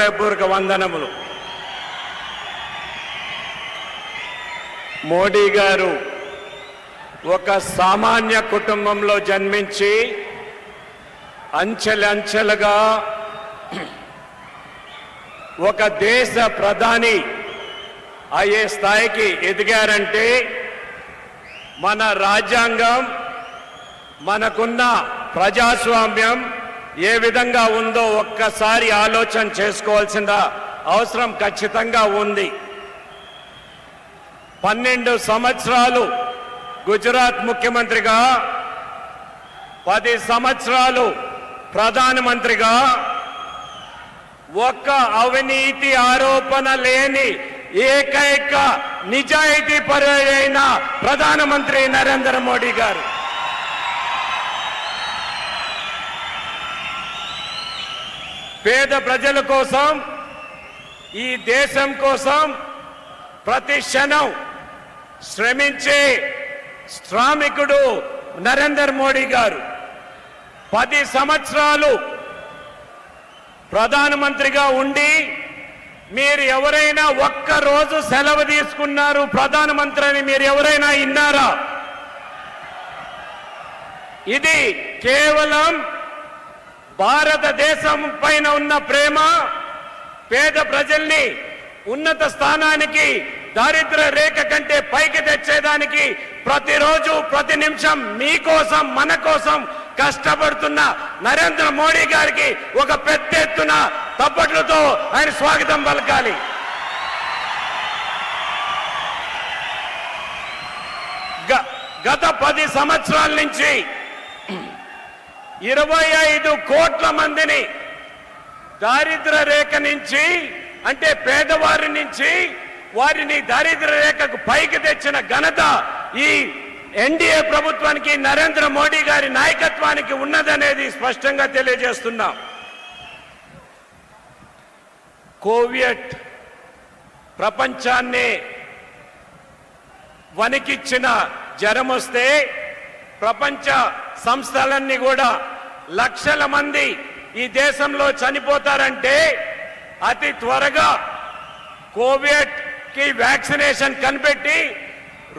హృదయపూర్వక వందనములు. మోడీ గారు ఒక సామాన్య కుటుంబంలో జన్మించి అంచెలంచెలుగా ఒక దేశ ప్రధాని అయ్యే స్థాయికి ఎదిగారంటే మన రాజ్యాంగం మనకున్న ప్రజాస్వామ్యం ఏ విధంగా ఉందో ఒక్కసారి ఆలోచన చేసుకోవాల్సిన అవసరం ఖచ్చితంగా ఉంది. పన్నెండు సంవత్సరాలు గుజరాత్ ముఖ్యమంత్రిగా పది సంవత్సరాలు ప్రధానమంత్రిగా ఒక్క అవినీతి ఆరోపణ లేని ఏకైక నిజాయితీ పరుడైన ప్రధానమంత్రి నరేంద్ర మోడీ గారు. పేద ప్రజల కోసం ఈ దేశం కోసం ప్రతి క్షణం శ్రమించే శ్రామికుడు నరేంద్ర మోడీ గారు. పది సంవత్సరాలు ప్రధానమంత్రిగా ఉండి మీరు ఎవరైనా ఒక్క రోజు సెలవు తీసుకున్నారు ప్రధానమంత్రి అని మీరు ఎవరైనా విన్నారా ఇది కేవలం భారతదేశం పైన ఉన్న ప్రేమ పేద ప్రజల్ని ఉన్నత స్థానానికి దారిద్ర రేఖ కంటే పైకి తెచ్చేదానికి ప్రతిరోజు ప్రతి నిమిషం మీకోసం మన కోసం కష్టపడుతున్న నరేంద్ర మోడీ గారికి ఒక పెద్ద ఎత్తున తప్పట్లతో ఆయన స్వాగతం పలకాలి. గ- గత పది సంవత్సరాల నుంచి ఇరవై ఐదు కోట్ల మందిని దారిద్ర రేఖ నుంచి అంటే పేదవారి నుంచి వారిని దారిద్ర రేఖకు పైకి తెచ్చిన ఘనత ఈ ఎన్డీఏ ప్రభుత్వానికి నరేంద్ర మోడీ గారి నాయకత్వానికి ఉన్నదనేది స్పష్టంగా తెలియజేస్తున్నాం. కోవియట్ ప్రపంచాన్ని వణికిచ్చిన జ్వరం వస్తే ప్రపంచ సంస్థలన్నీ కూడా లక్షల మంది ఈ దేశంలో చనిపోతారంటే అతి త్వరగా కోవిడ్కి వ్యాక్సినేషన్ కనిపెట్టి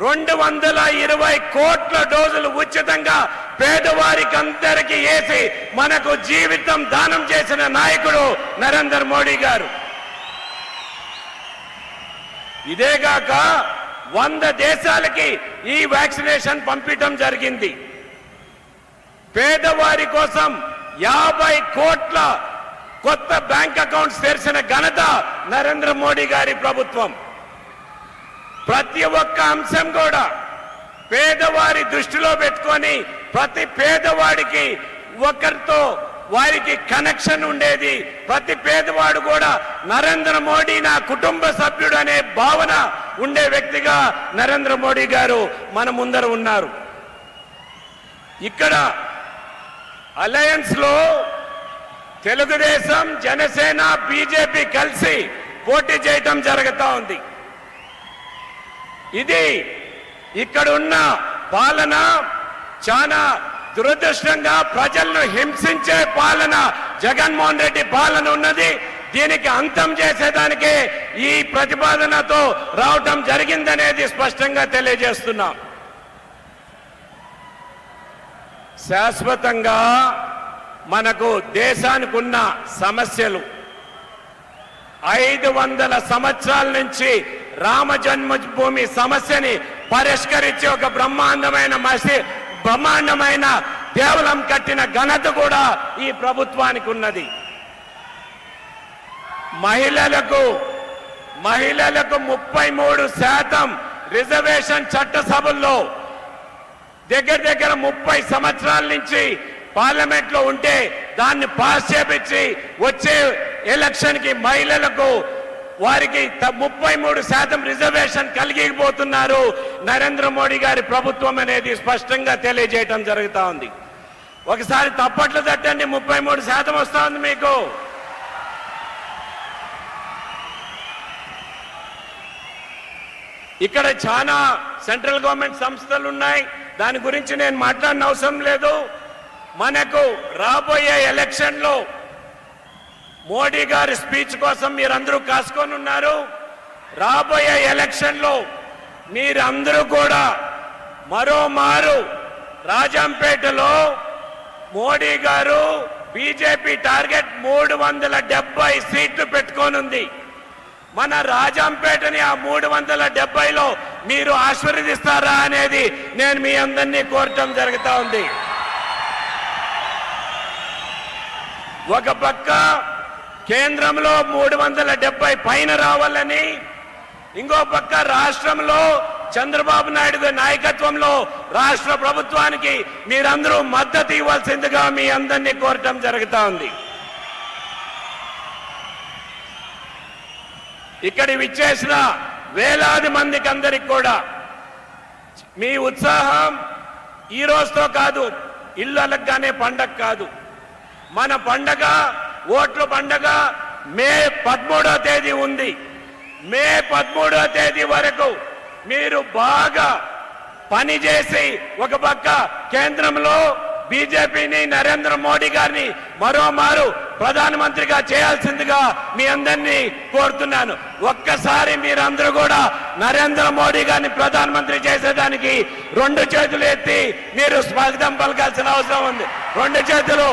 రెండు వందల ఇరవై కోట్ల డోసులు ఉచితంగా పేదవారికి అందరికీ వేసి మనకు జీవితం దానం చేసిన నాయకుడు నరేంద్ర మోడీ గారు. ఇదేగాక వంద దేశాలకి ఈ వ్యాక్సినేషన్ పంపించడం జరిగింది. పేదవారి కోసం యాభై కోట్ల కొత్త బ్యాంక్ అకౌంట్స్ తెరిచిన ఘనత నరేంద్ర మోడీ గారి ప్రభుత్వం. ప్రతి ఒక్క అంశం కూడా పేదవారి దృష్టిలో పెట్టుకొని ప్రతి పేదవాడికి ఒకరితో వారికి కనెక్షన్ ఉండేది. ప్రతి పేదవాడు కూడా నరేంద్ర మోడీ నా కుటుంబ సభ్యుడు అనే భావన ఉండే వ్యక్తిగా నరేంద్ర మోడీ గారు మన ముందర ఉన్నారు. ఇక్కడ అలయన్స్లో తెలుగుదేశం జనసేన బీజేపీ కలిసి పోటీ చేయటం జరుగుతూ ఉంది. ఇది ఇక్కడ ఉన్న పాలన చాలా దురదృష్టంగా ప్రజలను హింసించే పాలన జగన్మోహన్ రెడ్డి పాలన ఉన్నది. దీనికి అంతం చేసేదానికే ఈ ప్రతిపాదనతో రావటం జరిగిందనేది స్పష్టంగా తెలియజేస్తున్నాం. శాశ్వతంగా మనకు దేశానికి ఉన్న సమస్యలు. ఐదు వందల సంవత్సరాల నుంచి రామ జన్మభూమి సమస్యని పరిష్కరించి ఒక బ్రహ్మాండమైన మసి బ్రహ్మాండమైన దేవలం కట్టిన ఘనత కూడా ఈ ప్రభుత్వానికి ఉన్నది. మహిళలకు మహిళలకు ముప్పై మూడు శాతం రిజర్వేషన్ చట్టసభల్లో దగ్గర దగ్గర ముప్పై సంవత్సరాల నుంచి పార్లమెంట్లో ఉంటే దాన్ని పాస్ చేపించి వచ్చే ఎలక్షన్కి మహిళలకు వారికి ముప్పై మూడు శాతం రిజర్వేషన్ కలిగిపోతున్నారు. నరేంద్ర మోడీ గారి ప్రభుత్వం అనేది స్పష్టంగా తెలియజేయటం జరుగుతూ ఉంది. ఒకసారి తప్పట్లు తట్టండి ముప్పై మూడు శాతం వస్తూ ఉంది మీకు. ఇక్కడ చాలా సెంట్రల్ గవర్నమెంట్ సంస్థలు ఉన్నాయి దాని గురించి నేను మాట్లాడిన అవసరం లేదు. మనకు రాబోయే ఎలక్షన్లో మోడీ గారి స్పీచ్ కోసం మీరందరూ కాసుకొని ఉన్నారు. రాబోయే ఎలక్షన్లో మీరందరూ కూడా మరోమారు రాజంపేటలో మోడీ గారు బీజేపీ టార్గెట్ మూడు వందల డెబ్బై సీట్లు పెట్టుకోనుంది మన రాజంపేటని ఆ మూడు వందల డెబ్బైలో మీరు ఆశీర్వదిస్తారా అనేది నేను మీ అందరినీ కోరటం జరుగుతూ ఉంది. ఒక పక్క కేంద్రంలో మూడు వందల డెబ్బై పైన రావాలని ఇంకో పక్క రాష్ట్రంలో చంద్రబాబు నాయుడు నాయకత్వంలో రాష్ట్ర ప్రభుత్వానికి మీరందరూ మద్దతు ఇవ్వాల్సిందిగా మీ అందరినీ కోరటం జరుగుతూ ఉంది. ఇక్కడి విచ్చేసిన వేలాది మందికి అందరికి కూడా మీ ఉత్సాహం ఈ రోజుతో కాదు ఇల్లు పండగ కాదు. మన పండగ ఓట్ల పండగ మే పదమూడో తేదీ ఉంది. మే పదమూడో తేదీ వరకు మీరు బాగా పనిచేసి ఒక పక్క కేంద్రంలో బీజేపీని నరేంద్ర మోడీ గారిని మరోమారు ప్రధానమంత్రిగా చేయాల్సిందిగా మీ అందరినీ కోరుతున్నాను. ఒక్కసారి మీరందరూ కూడా నరేంద్ర మోడీ గారిని ప్రధానమంత్రి చేసేదానికి రెండు చేతులు ఎత్తి మీరు స్వాగతం పలకాల్సిన అవసరం ఉంది. రెండు చేతులు